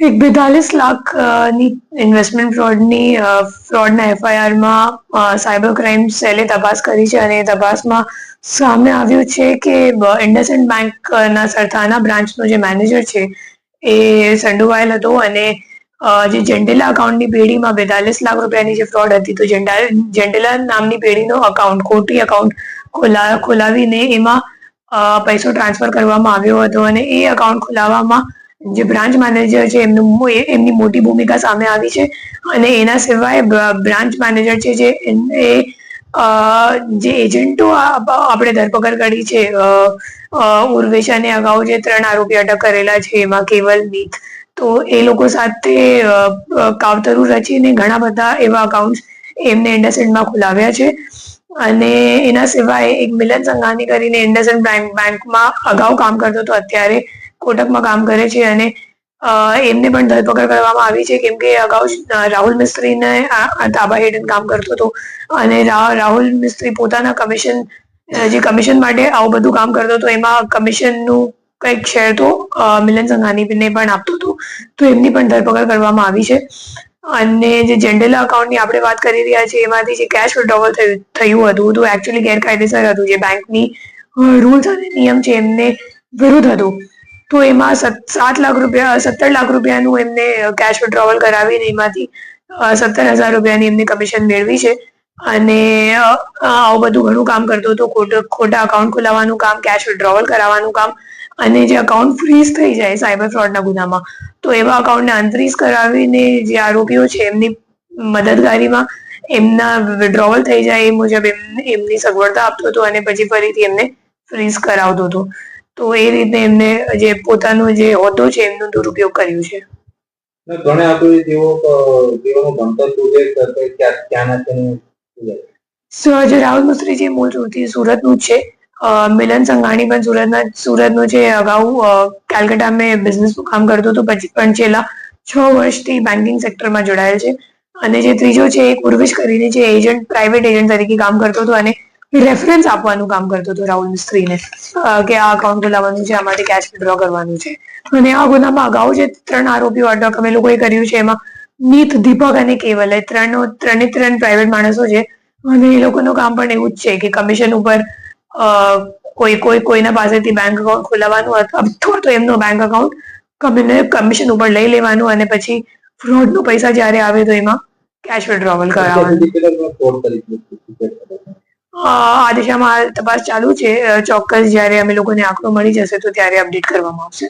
એક બેતાલીસ લાખની ઇન્વેસ્ટમેન્ટ ફ્રોડની ફ્રોડના એફઆઈઆરમાં સાયબર ક્રાઇમ સેલે તપાસ કરી છે અને તપાસમાં સામે આવ્યું છે કે ઇન્ડસઇન્ડ બેંકના સરથાના બ્રાન્ચનો જે મેનેજર છે, એ સંડોવાયેલ હતો અને જે જેન્ડેલા અકાઉન્ટની પેઢીમાં બેતાલીસ લાખ રૂપિયાની જે ફ્રોડ હતી, તો જેન્ડેલા નામની પેઢીનો અકાઉન્ટ ખોટી અકાઉન્ટ ખોલા, ખોલાવીને એમાં પૈસો ટ્રાન્સફર કરવામાં આવ્યો હતો અને એ અકાઉન્ટ ખોલાવવામાં જે બ્રાન્ચ મેનેજર છે, એમનું એમની મોટી ભૂમિકા સામે આવી છે અને એના સિવાય બ્રાન્ચ મેનેજર છે જે એ જે એજન્ટો આપણે ધરપકડ કરી છે અને અગાઉ જે ત્રણ આરોપી અટક કરેલા છે, એમાં કેવલ મીત તો એ લોકો સાથે કાવતરું રચીને ઘણા બધા એવા અકાઉન્ટ એમને ઇન્ડસઇન્ડમાં ખોલાવ્યા છે. અને એના સિવાય એક મિલન સંઘાની કરીને ઇન્ડસઇન્ડ બેંક બેંકમાં અગાઉ કામ કરતો હતો, અત્યારે કોટકમાં કામ કરે છે અને એમને પણ ધરપકડ કરવામાં આવી છે. કેમ કે અગાઉ રાહુલ મિસ્ત્રીને તાબા હેઠળ કામ કરતો હતો અને રાહુલ મિસ્ત્રી પોતાના કમિશન જે કમિશન માટે આવું બધું કામ કરતો હતો, એમાં કમિશનનું કંઈક શેર તો મિલન સંઘાનીને પણ આપતો હતો. તો એમની પણ ધરપકડ કરવામાં આવી છે. અને જે જેન્ડેલા અકાઉન્ટની આપણે વાત કરી રહ્યા છીએ, એમાંથી જે કેશ વિડ્રોવલ થયું થયું હતું, તો એકચ્યુઅલી ગેરકાયદેસર હતું. જે બેંકની રૂલ્સ અને નિયમ છે એમને વિરુદ્ધ હતું. તો એમાં સાત લાખ રૂપિયા, સત્તર લાખ રૂપિયાનું એમને કેશ વિડ્રોવલ કરાવીને એમાંથી સત્તર હજાર રૂપિયાની એમને કમિશન મેળવી છે. અને આવું બધું ઘણું કામ કરતો હતો. ખોટા ખોટા અકાઉન્ટ ખોલાવવાનું કામ કેશ વિડ્રોવલ કરાવવાનું કામ. અને જે અકાઉન્ટ ફ્રીઝ થઈ જાય સાયબર ફ્રોડના ગુનામાં, તો એવા અકાઉન્ટને અનફ્રીઝ કરાવીને જે આરોપીઓ છે, એમની મદદગારીમાં એમના વિડ્રોવલ થઈ જાય એ મુજબ એમ- એમની સગવડતા આપતો હતો અને પછી ફરીથી એમને ફ્રીઝ કરાવતો હતો. તો એ રીતે એમને જે પોતાનો જે હોદ્દો છે એમનો દુરુપયોગ કર્યો છે. ઘણા તેઓ તેઓનું ભણતર જે રાહુલ મિસ્ત્રી જે મૂળ સુરતી સુરતનું છે. મિલન સંઘાણી પણ સુરતના સુરતનો છે અગાઉ કેલકટામાં બિઝનેસનું કામ કરતો હતો પછી પણ છેલ્લા છ વર્ષથી બેન્કિંગ સેક્ટરમાં જોડાયેલ છે. અને જે ત્રીજો છે એક ઉર્વિશ કરીને જે એજન્ટ પ્રાઇવેટ એજન્ટ તરીકે કામ કરતો હતો અને રેફરન્સ આપવાનું કામ કરતો હતો રાહુલ મિસ્ત્રીને કે આ અકાઉન્ટ ખોલાવવાનું છે આ માટે કેશ વિડ્રો કરવાનું છે. અને આ ગુનામાં અગાઉ જે ત્રણ આરોપીઓ અટક અમે લોકોએ કર્યું છે એમાં નીત દીપક અને કેવલ એ ત્રણ ત્રણે ત્રણ પ્રાઇવેટ માણસો છે. અને એ લોકોનું કામ પણ એવું જ છે કે કમિશન ઉપર કોઈ કોઈ કોઈના પાસેથી બેંક અકાઉન્ટ ખોલાવવાનું અથવા અથવા તો એમનો બેંક અકાઉન્ટ કમિશન ઉપર લઈ લેવાનું અને પછી ફ્રોડનો પૈસા જ્યારે આવે તો એમાં કેશ વિડ્રોવલ કરાવવાનું. આ દિશામાં તપાસ ચાલુ છે. ચોક્કસ જ્યારે અમે લોકોને આંકડો મળી જશે તો ત્યારે અપડેટ કરવામાં આવશે.